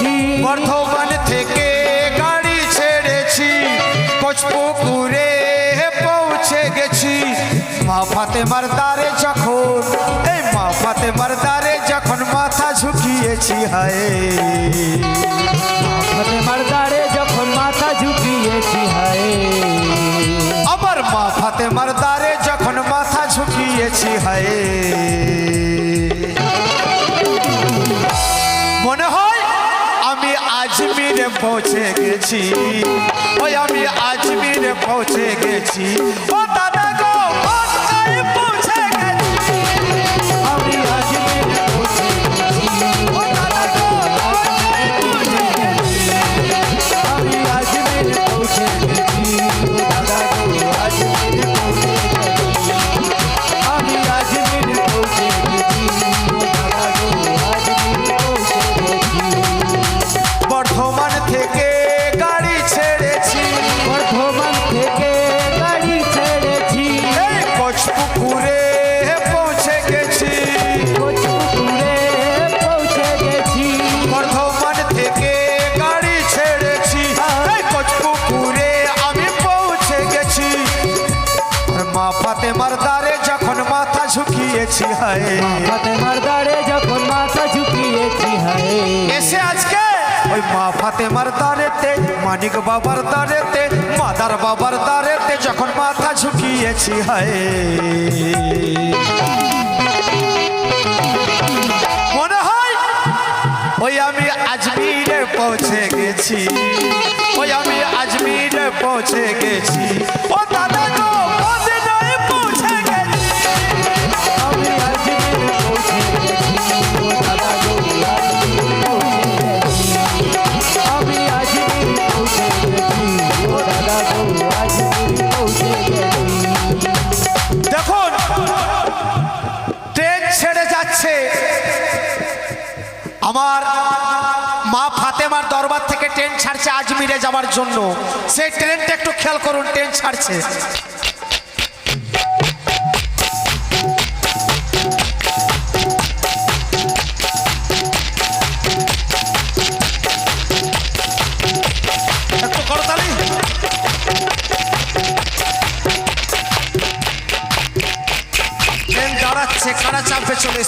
গেছি বর্ধমান থেকে গাড়ি ছেড়েছি। কোচপুকুরে পৌঁছে গেছি। মা ফাতেমার দ্বারে যখন এই মা ফাতেমার দ্বারে যখন মাথা ঝুঁকিয়েছি হায়। ফাতেমার দ্বারে যখন মাথা ঝুঁকিয়েছি হায়। আবার মা ফাতেমার দ্বারে পৌঁছে গেছি। ওই আমি আজমিরে পৌঁছে গেছি। ও ঝুঁকিয়েছি হায়। ফাতেমার যখন মাথা ঝুঁকিয়েছি হায়। এসে আজকে ওই মা ফাতেমার দ্বারেতে মানিক বাবার দ্বারেতে মাদার বাবার দ্বারেতে যখন মাথা ঝুঁকিয়েছি হায়। মনে হয় ওই আমি আজমিরে পৌঁছে গেছি ওই আমি আজমিরে পৌঁছে গেছি। ও দাদা মা ফাতেমার দরবার থেকে ট্রেন ছাড়ছে আজমিরে যাওয়ার জন্য। সেই ট্রেনটা একটু খেয়াল করুন, ট্রেন ছাড়ছে। একটু করতালি ট্রেন দাঁড়াচ্ছে, কারা চাপে চলে